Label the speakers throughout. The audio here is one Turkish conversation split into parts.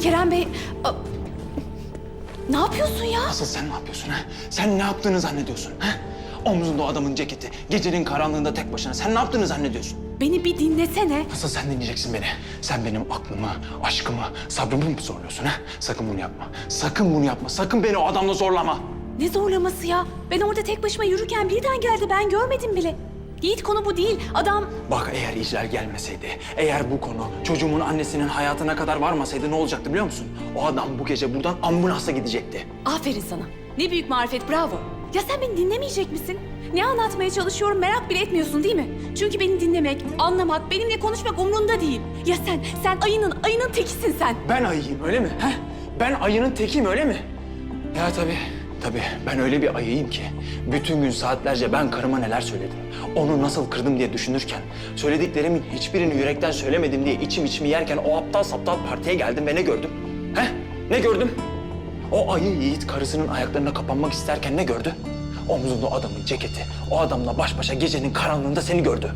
Speaker 1: Kerem Bey... a- Ne yapıyorsun ya?
Speaker 2: Asıl sen ne yapıyorsun ha? Sen ne yaptığını zannediyorsun ha? Omzunda o adamın ceketi, gecenin karanlığında tek başına. Sen ne yaptığını zannediyorsun?
Speaker 1: Beni bir dinlesene.
Speaker 2: Nasıl sen dinleyeceksin beni? Sen benim aklımı, aşkımı, sabrımı mı zorluyorsun ha? Sakın bunu yapma. Sakın bunu yapma. Sakın beni o adamla zorlama.
Speaker 1: Ne zorlaması ya? Ben orada tek başıma yürürken birden geldi. Ben görmedim bile. Yiğit konu bu değil. Adam...
Speaker 2: Bak eğer İclal gelmeseydi, eğer bu konu çocuğumun annesinin hayatına kadar varmasaydı ne olacaktı biliyor musun? O adam bu gece buradan ambulansla gidecekti.
Speaker 1: Aferin sana. Ne büyük marifet, bravo. Ya sen beni dinlemeyecek misin? Ne anlatmaya çalışıyorum merak bile etmiyorsun değil mi? Çünkü beni dinlemek, anlamak, benimle konuşmak umrunda değil. Ya sen, sen ayının, ayının tekisin sen.
Speaker 2: Ben ayıyım öyle mi? Heh? Ben ayının tekiyim öyle mi? Ya tabii. Tabii ben öyle bir ayıyım ki bütün gün saatlerce ben karıma neler söyledim. Onu nasıl kırdım diye düşünürken söylediklerimin hiçbirini yürekten söylemedim diye içim içimi yerken o aptal saptal partiye geldim ve ne gördüm? He? Ne gördüm? O ayı yiğit karısının ayaklarına kapanmak isterken ne gördü? Omzunda adamın ceketi, o adamla baş başa gecenin karanlığında seni gördü.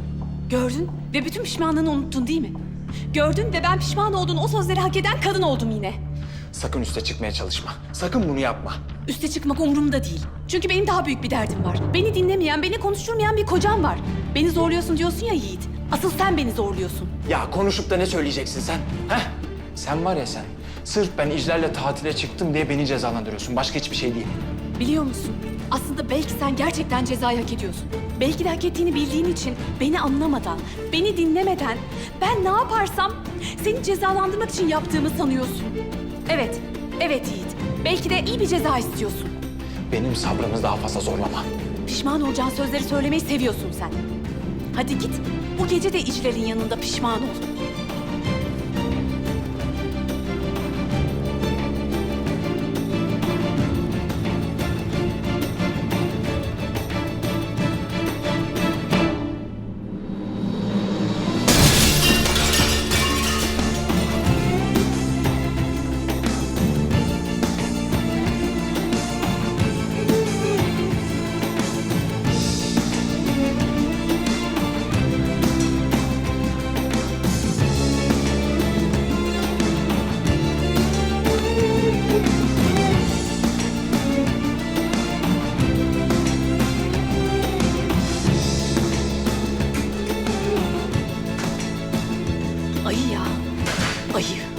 Speaker 1: Gördün ve bütün pişmanlığını unuttun değil mi? Gördün ve ben pişman olduğun o sözleri hak eden kadın oldum yine.
Speaker 2: Sakın üste çıkmaya çalışma. Sakın bunu yapma.
Speaker 1: Üste çıkmak umurumda değil. Çünkü benim daha büyük bir derdim var. Beni dinlemeyen, beni konuşturmayan bir kocam var. Beni zorluyorsun diyorsun ya Yiğit. Asıl sen beni zorluyorsun.
Speaker 2: Ya konuşup da ne söyleyeceksin sen? Heh? Sen var ya sen. Sırf ben İclal'le tatile çıktım diye beni cezalandırıyorsun. Başka hiçbir şey değil.
Speaker 1: Biliyor musun? Aslında belki sen gerçekten cezayı hak ediyorsun. Belki de hak ettiğini bildiğin için beni anlamadan, beni dinlemeden ben ne yaparsam seni cezalandırmak için yaptığımı sanıyorsun. Evet, evet Yiğit. Belki de iyi bir ceza istiyorsun.
Speaker 2: Benim sabrımı daha fazla zorlama.
Speaker 1: Pişman olacağın sözleri söylemeyi seviyorsun sen. Hadi git, bu gece de İclal'in yanında pişman ol. Ayı ya, ayı.